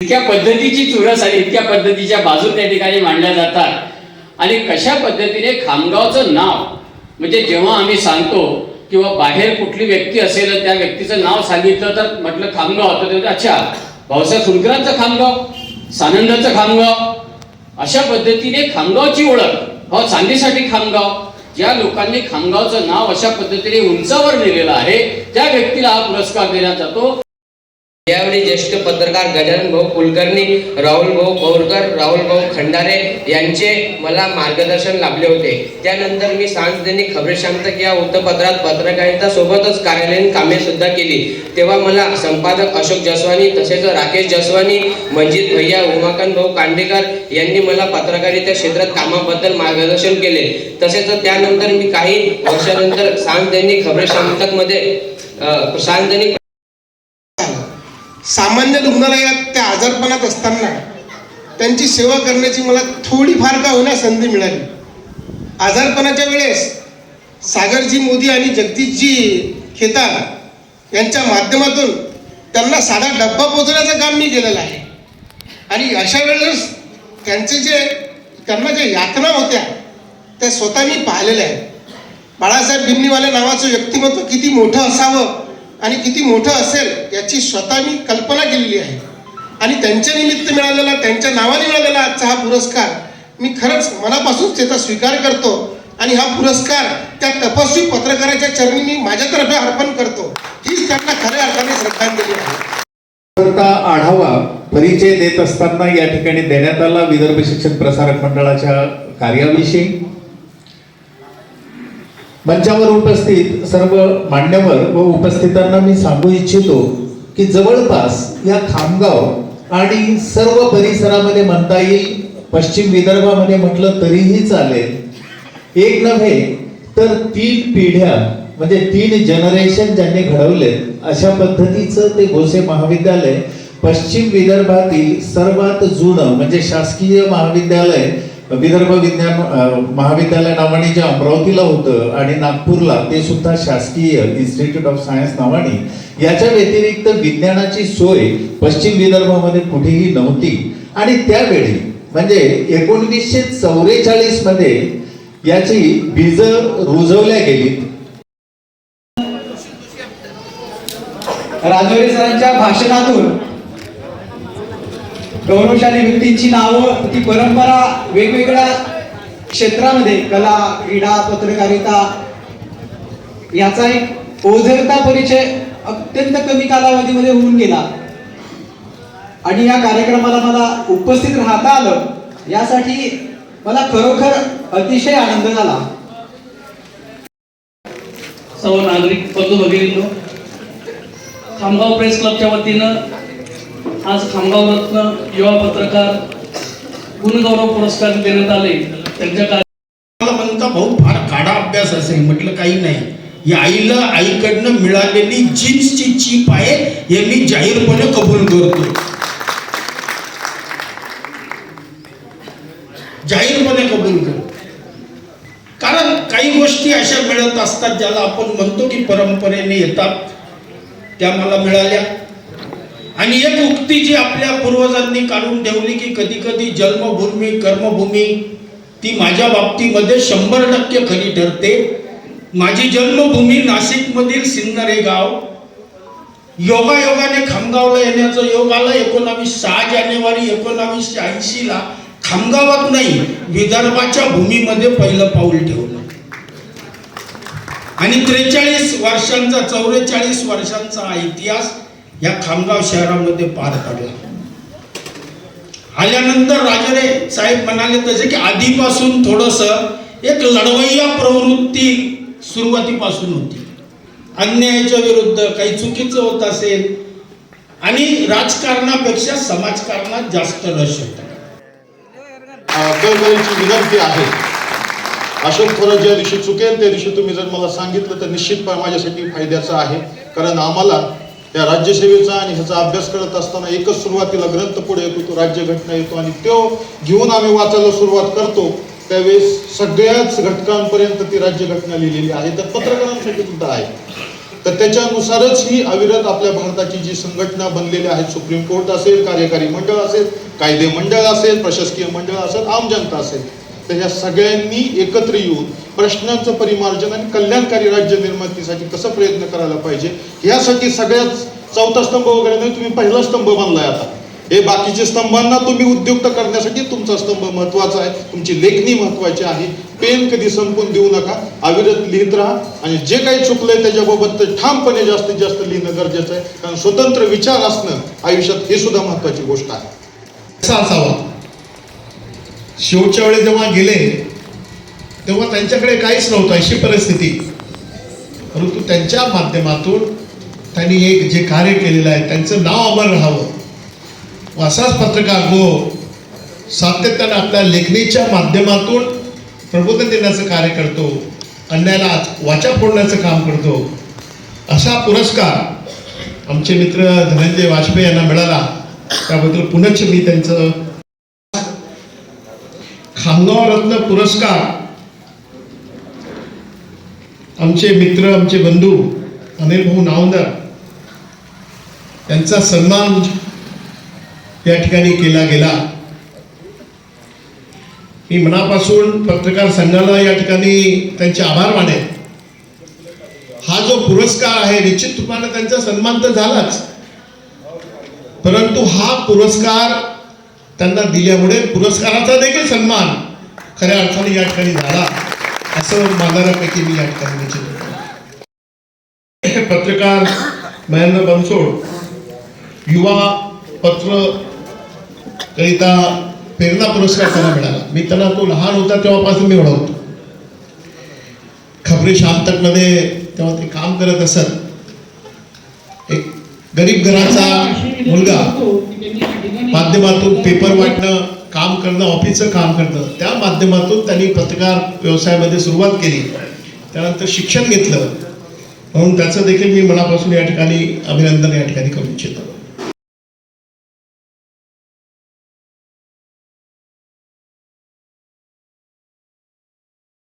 इतक्या पद्धतीची चुरस आणि इतक्या पद्धतीच्या बाजू त्या ठिकाणी मांडल्या जातात. आणि कशा पद्धतीने खामगावचं नाव म्हणजे जेव्हा आम्ही सांगतो किंवा बाहेर कुठली व्यक्ती असेल त्या व्यक्तीचं नाव सांगितलं तर म्हटलं खामगाव तर अच्छा भाऊसाहेब सुनकरांचं खामगाव सानंदाचं खामगाव अशा पद्धतीने खामगावची ओळख हो चांदीसाठी खामगाव ज्या लोकांनी खामगावचं नाव अशा पद्धतीने उंचावर नेलेलं आहे त्या व्यक्तीला हा पुरस्कार देण्यात जातो. यावेळी ज्येष्ठ पत्रकार गजानन भाऊ कुलकर्णी राहुल भाऊ पौरकर राहुल भाऊ खंडारे यांचे मला मार्गदर्शन लाभले होते. त्यानंतर मी सांज दैनिक खबरेशांतक या वृत्तपत्रात पत्रकारिता सोबतच कार्यालयीन कामे सुद्धा केली. तेव्हा मला संपादक अशोक जसवानी तसेच राकेश जसवानी मंजित भैया उमाकांत भाऊ कांडेकर यांनी मला पत्रकारिता क्षेत्रात कामाबद्दल मार्गदर्शन केले. तसेच त्यानंतर मी काही वर्षानंतर सांज दैनिक खबरेशांतकमध्ये सांज दैनिक सामान्य रुग्णालयात त्या आजारपणात असताना त्यांची सेवा करण्याची मला थोडीफार का होण्या संधी मिळाली. आजारपणाच्या वेळेस सागरजी मोदी आणि जगदीशजी खेतान यांच्या माध्यमातून त्यांना साधा डब्बा पोचवण्याचं काम मी केलेलं आहे. आणि अशा वेळेस त्यांचे जे त्यांना ज्या यातना होत्या त्या स्वतः मी पाहिलेल्या आहेत. बाळासाहेब बिन्नीवाले नावाचं व्यक्तिमत्व किती मोठं असावं आणि किती मोठं असेल याची स्वतः मी कल्पना केलेली आहे. आणि त्यांच्या निमित्त मिळालेला त्यांच्या नावाने मिळालेला आजचा हा पुरस्कार मी खरंच मनापासून त्याचा स्वीकार करतो. आणि हा पुरस्कार त्या तपस्वी पत्रकाराच्या चरणी मी माझ्यातर्फे अर्पण करतो. हीच त्यांना खऱ्या अर्थाने श्रद्धांजली आहे. आढावा परिचय देत असताना या ठिकाणी देण्यात आला विदर्भ शिक्षण प्रसारक मंडळाच्या कार्याविषयी मंचावर उपस्थित सर्व मान्यवर व उपस्थितांना मी सांगू इच्छितो की जवळपास या खामगाव आणि सर्व परिसरामध्ये म्हणता येईल पश्चिम विदर्भामध्ये म्हटलं तरीही चालेल. एक नव्हे तर तीन पिढ्या म्हणजे तीन जनरेशन ज्यांनी घडवले अशा पद्धतीचं ते भोसे महाविद्यालय पश्चिम विदर्भातील सर्वात जुनं म्हणजे शासकीय महाविद्यालय विदर्भ विज्ञान महाविद्यालय नावाने जे अमरावतीला होतं आणि नागपूरला ते सुद्धा शासकीय इन्स्टिट्यूट ऑफ सायन्स नावाने याच्या व्यतिरिक्त विज्ञानाची सोय पश्चिम विदर्भामध्ये कुठेही नव्हती. आणि त्यावेळी म्हणजे एकोणवीसशे चौवेचाळीसमध्ये याची बीज रुजवल्या गेली राजवाडी सरांच्या भाषणातून गौरवशाली व्यक्तींची नावं ती परंपरा वेगवेगळ्या क्षेत्रामध्ये कला क्रीडा पत्रकारिता याचा एक ओझरता परिचय अत्यंत कमी कालावधीमध्ये होऊन गेला. आणि या कार्यक्रमाला मला उपस्थित राहता आलं यासाठी मला खरोखर अतिशय आनंद झाला. सर्व नागरिक बंधू भगिनींनो खामगाव प्रेस क्लबच्या वतीनं आज खामगावरत्न युवा पत्रकार गुणगौरव पुरस्कार देण्यात आले. त्यांच्या मला म्हणता भाऊ फार काढा अभ्यास असेल. म्हटलं काही नाही. या आईला आईकडनं मिळालेली जीन्सची चीप आहे हे मी जाहीरपणे कबूल करतो जाहीरपणे कबूल करतो कारण काही गोष्टी अशा मिळत असतात ज्याला आपण म्हणतो की परंपरेने येतात त्या मला मिळाल्या. आणि एक उक्ती जी आपल्या पूर्वजांनी काढून ठेवली की कधी कधी जन्मभूमी कर्मभूमी ती माझ्या बाबतीमध्ये शंभर टक्के खरी ठरते. माझी जन्मभूमी नाशिकमधील सिन्नरे गाव. योगायोगाने खामगावला येण्याचं योग आलं एकोणावीस सहा जानेवारी एकोणावीसशे ऐंशीला. खामगावात नाही विदर्भाच्या भूमीमध्ये पहिलं पाऊल ठेवलं. आणि त्रेचाळीस वर्षांचा चौवेचाळीस वर्षांचा हा इतिहास या खामगाव शहरामध्ये पार पडला. आल्यानंतर राजरे साहेब म्हणाले तसे की आधीपासून थोडस एक लढवय्या प्रवृत्ती सुरुवातीपासून होती. अन्यायाच्या विरुद्ध काही चुकीचं होत असेल आणि राजकारणापेक्षा समाजकारणात जास्त रस होता. विनंती आहे. अशोक थोरात ज्या दिवशी चुकेल त्या दिवशी तुम्ही जर मला सांगितलं तर निश्चितपणे माझ्यासाठी फायद्याचं आहे. कारण आम्हाला या राज्यसेवेचा आणि ह्याचा अभ्यास करत असताना एकच सुरुवातीला ग्रंथ पुढे येतो तो राज्यघटना येतो आणि तो घेऊन आम्ही वाचायला सुरुवात करतो. त्यावेळेस सगळ्याच घटकांपर्यंत ती राज्यघटना लिहिलेली आहे. तर पत्रकारांसाठी सुद्धा आहे. तर त्याच्यानुसारच ही अविरत आपल्या भारताची जी संघटना बनलेली आहेत सुप्रीम कोर्ट असेल कार्यकारी मंडळ असेल कायदे मंडळ असेल प्रशासकीय मंडळ असेल आम जनता असेल तर ह्या सगळ्यांनी एकत्र येऊन प्रश्नांचं परिमार्जन आणि कल्याणकारी राज्य निर्मितीसाठी कसं प्रयत्न करायला पाहिजे यासाठी सगळ्यात चौथा स्तंभ वगैरे नाही तुम्ही पहिला स्तंभ बांधलाय आता. हे बाकीचे स्तंभांना तुम्ही उद्युक्त करण्यासाठी तुमचा स्तंभ महत्त्वाचा आहे तुमची लेखणी महत्वाची आहे. पेन कधी संपून देऊ नका अविरत लिहित राहा आणि जे काही चुकलंय त्याच्याबाबत तर ठामपणे जास्तीत जास्त लिहिणं गरजेचं आहे. कारण स्वतंत्र विचार असणं आयुष्यात हे सुद्धा महत्वाची गोष्ट आहे. कसा असावा? शेवटच्या वेळेस जेव्हा गेले तेव्हा त्यांच्याकडे काहीच नव्हतं अशी परिस्थिती. परंतु त्यांच्या माध्यमातून त्यांनी एक जे कार्य केलेलं आहे त्यांचं नाव अमर राहावं. व असाच पत्रकार गो सातत्यानं आपल्या लेखणीच्या माध्यमातून प्रबोधन देण्याचं कार्य करतो अन्यायाला वाचा फोडण्याचं काम करतो. असा पुरस्कार आमचे मित्र धनंजय वाजपेयी यांना मिळाला. त्याबद्दल पुनश्च मी त्यांचं खामगाव रत्न पुरस्कार. आमचे मित्र आमचे बंधू अनिल भाऊ नावंदर त्यांचा सन्मान या ठिकाणी केला गेला. मी मनापासून पत्रकार संघाला या ठिकाणी त्यांचे आभार मानेन. हा जो पुरस्कार आहे निश्चित रूपाने त्यांचा सन्मान तर झालाच. परंतु हा पुरस्कार त्यांना दिल्यामुळे पुरस्काराचा देखील सन्मान खऱ्या अर्थाने या ठिकाणी झाला. असं मानणाऱ्यापैकी मी या ठिकाणी निश्चित पत्रकार महेंद्र बनसोड युवा पत्र करिता प्रेरणा पुरस्कार त्यांना मिळाला. मी त्यांना तो लहान होता तेव्हापासून मी ओळखतो खबरी शांतकमध्ये तेव्हा ते काम करत असत. एक गरीब घराचा मुलगा माध्यमातून पेपर वाटणं काम करणं ऑफिसचं काम करणं त्या माध्यमातून त्यांनी पत्रकार व्यवसायामध्ये सुरुवात केली. त्यानंतर शिक्षण घेतलं. म्हणून त्याचं देखील मी मनापासून या ठिकाणी अभिनंदन या ठिकाणी करू इच्छितो.